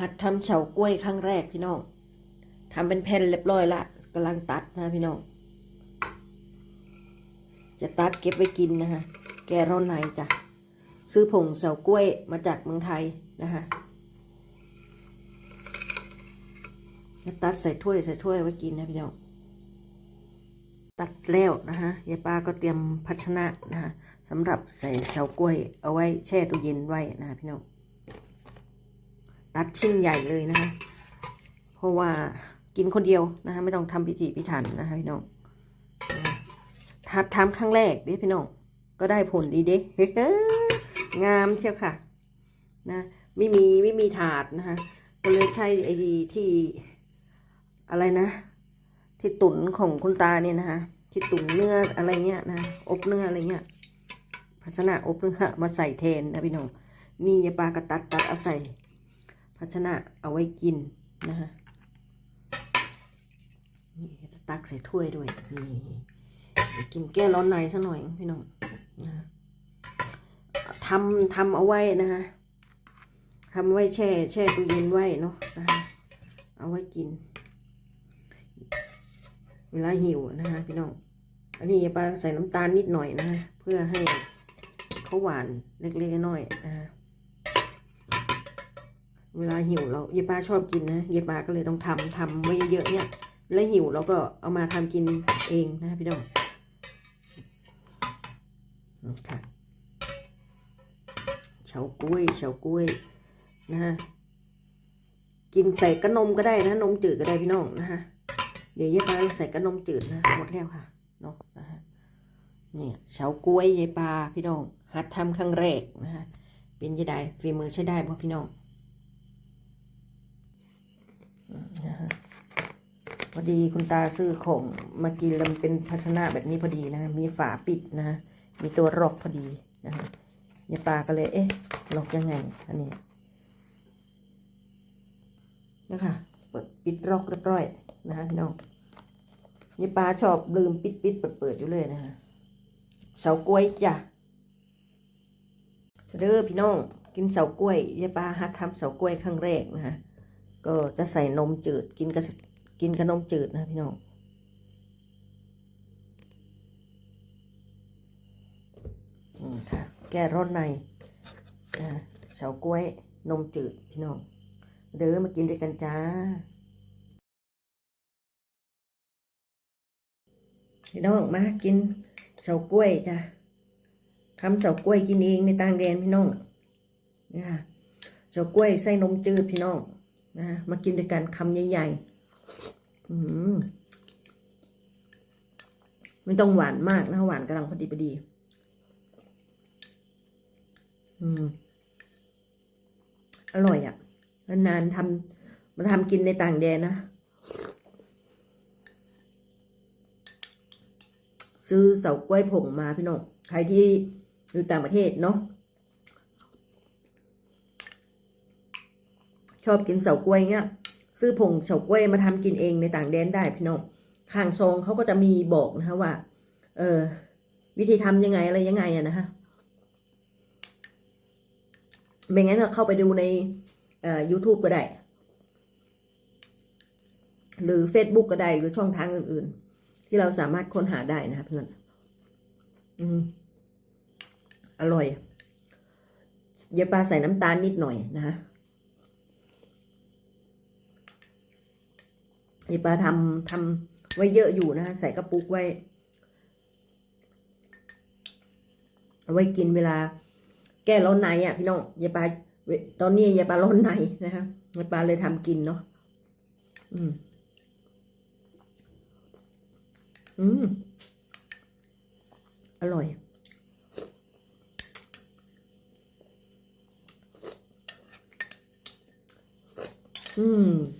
หัดทำเฉากล้วยครั้งแรกพี่น้องทำเป็นแผ่นเรียบร้อยละกำลังตัดนะพี่น้อง จะตัดเก็บไว้กินนะคะแกร้อนในจ้ะ ซื้อผงเฉากล้วยมาจากเมืองไทยนะคะแล้วตัดใส่ถ้วยใส่ถ้วยไว้กินนะพี่น้อง ตัดแล้วนะคะยายป้าก็เตรียมภาชนะนะคะสำหรับใส่เฉากล้วยเอาไว้แช่ตู้เย็นไว้นะคะพี่น้อง ตัดชิ้นใหญ่เลยนะคะ เพราะว่ากินคนเดียวนะคะไม่ต้องทำพิธีพิถันนะคะพี่น้องทัดทำครั้งแรกดิพี่น้องก็ได้ผลดีเด้งามเชียวค่ะ นะไม่มีไม่มีถาดนะคะก็เลยใช้ไอ้ที่อะไรนะ ที่ตุ๋นของคุณตาเนี่ยนะคะที่ตุ๋นเนื้ออะไรเงี้ยนะอบเนื้ออะไรเงี้ยภาชนะอบเนื้อมาใส่แทนนะพี่น้องนี่ยาปลากระตัดตัดเอาใส่ ภาชนะเอาไว้กินนะคะนี่จะตักใส่ถ้วยด้วยนี่กินแก้ร้อนในซะหน่อยพี่น้องนะทำทำเอาไว้นะคะทำไว้แช่แช่ตู้เย็นไว้เนาะนะคะเอาไว้กิน เวลาหิวนะคะพี่น้องอันนี้ปลาใส่น้ำตาลนิดหน่อยนะคะเพื่อให้เขาหวานเล็กๆน้อยๆนะคะ เวลาหิวเราเยปาชอบกินนะเยปาก็เลยต้องทำทำไว้เยอะๆเนี่ย แล้วหิวเราก็เอามาทำกินเองนะพี่น้องค่ะเฉาก้วยเฉาก้วยนะฮะกินใส่กระนมก็ได้นะนมจืดก็ได้พี่น้องนะฮะเดี๋ยวเยปาใส่กระนมจืดนะหมดแล้วค่ะเนาะนะฮะเนี่ยเฉาก้วยยายปาพี่น้องหัดทำครั้งแรกนะฮะเป็นยังไงฝีมือใช้ได้ป่ะพี่น้อง นะฮะพอดีคุณตาซื้อของมากินแล้วมันเป็นภาชนะแบบนี้พอดีนะมีฝาปิดนะมีตัวรอกพอดีนะฮะยายปาก็เลย เอ๊ะล็อกยังไงอันนี้นะคะเปิดปิดรอกเรียบร้อยนะฮะพี่น้องยายปาชอบลืมปิดปิดเปิดเปิดอยู่เลยนะฮะเสากล้วยจ้ะเด้อพี่น้องกินเสากล้วยยายปาหัดทำเสากล้วยครั้งแรกนะฮะ ก็จะใส่นมจืดกินกับกินกับนมจืดนะพี่น้องค่ะแก้ร้อนในอ่าเฉากล้วยนมจืดพี่น้อง เด้อมากินด้วยกันจ้า พี่น้องมากินเฉากล้วยจ้ะทำเฉากล้วยกินเองในต่างแดนพี่น้องเนี่ยค่ะเฉากล้วยใส่นมจืดพี่น้อง นะมากินด้วยกันคำใหญ่ๆมไม่ต้องหวานมากนะหวานกำลังพอดีพอดีอร่อยอะ่ะนานๆทำมาทำกินในต่างแดนนะ ซื้อเสากล้วยผงมาพี่น้องใครที่อยู่ต่างประเทศเนาะ ชอบกินเฉาก้วยเงี้ยซื้อผงเฉาก้วยมาทำกินเองในต่างแดนได้พี่น้องข้างซองเขาก็จะมีบอกนะคะว่า เออวิธีทำยังไงอะไรยังไงอะนะคะไม่งั้นก็เข้าไปดูในเอ่อ YouTube ก็ได้ หรือ Facebook ก็ได้ หรือช่องทางอื่น ๆ ที่เราสามารถค้นหาได้นะคะเพื่อนอืมอร่อย เยปลาใส่น้ำตาลนิดหน่อยนะคะ ยายปลาทำทำไว้เยอะอยู่นะใส่กระปุกไว้เอาไว้กินเวลา แก้ร้อนในอะพี่น้องยายปลาตอนนี้ยายปลาร้อนในนะคะยายปลาเลยทำกินเนาะอืม อืม อร่อย อืม